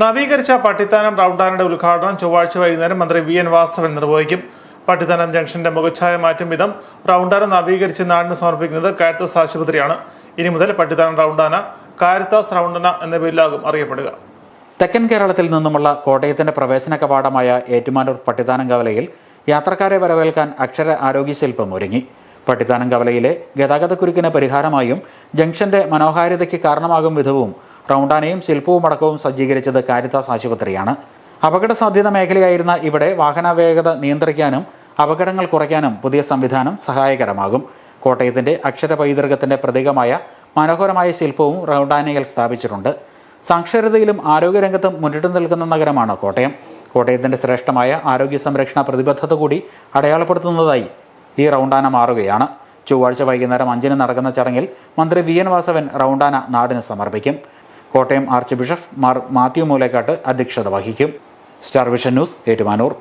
നവീകരിച്ച പട്ടിത്താനം റൗണ്ടാനയുടെ ഉദ്ഘാടനം ചൊവ്വാഴ്ച വൈകുന്നേരം മന്ത്രി വി എൻ വാസവൻ നിർവഹിക്കും. പട്ടിത്താനം ജംഗ്ഷന്റെ മുഖച്ഛായ മാറ്റും വിധം റൗണ്ടാന നവീകരിച്ച് നാടിന് സമർപ്പിക്കുന്നത് കാരിത്താസ് ആശുപത്രിയാണ്. ഇനി മുതൽ പട്ടിത്താനം റൗണ്ടാന കാരിത്താസ് റൗണ്ടന എന്ന പേരിലാകും അറിയപ്പെടുക. തെക്കൻ കേരളത്തിൽ നിന്നുമുള്ള കോട്ടയത്തിന്റെ പ്രവേശന കവാടമായ ഏറ്റുമാനൂർ പട്ടിത്താനം കവലയിൽ യാത്രക്കാരെ വരവേൽക്കാൻ അക്ഷര ആരോഗ്യ ശില്പം ഒരുങ്ങി. പട്ടിത്താനം കവലയിലെ ഗതാഗതക്കുരുക്കിന് പരിഹാരമായും ജംഗ്ഷന്റെ മനോഹാരിതയ്ക്ക് കാരണമാകും വിധവും റൗണ്ടാനയും ശില്പവും അടക്കവും സജ്ജീകരിച്ചത് കാരിത്താസ് ആശുപത്രിയാണ്. അപകട സാധ്യത മേഖലയായിരുന്ന ഇവിടെ വാഹന വേഗത നിയന്ത്രിക്കാനും അപകടങ്ങൾ കുറയ്ക്കാനും പുതിയ സംവിധാനം സഹായകരമാകും. കോട്ടയത്തിന്റെ അക്ഷര പൈതൃകത്തിന്റെ പ്രതീകമായ മനോഹരമായ ശില്പവും റൗണ്ടാനയിൽ സ്ഥാപിച്ചിട്ടുണ്ട്. സാക്ഷരതയിലും ആരോഗ്യരംഗത്തും മുന്നിട്ട് നിൽക്കുന്ന നഗരമാണ് കോട്ടയം. കോട്ടയത്തിന്റെ ശ്രേഷ്ഠമായ ആരോഗ്യ സംരക്ഷണ പ്രതിബദ്ധത കൂടി അടയാളപ്പെടുത്തുന്നതായി ഈ റൗണ്ടാന മാറുകയാണ്. ചൊവ്വാഴ്ച വൈകുന്നേരം അഞ്ചിന് നടക്കുന്ന ചടങ്ങിൽ മന്ത്രി വി എൻ വാസവൻ റൗണ്ടാന നാടിന് സമർപ്പിക്കും. കോട്ടയം ആർച്ച് ബിഷപ്പ് മാർ മാത്യു മൂലേക്കാട്ട് അധ്യക്ഷത വഹിക്കും. Star vision news Ettumanoor.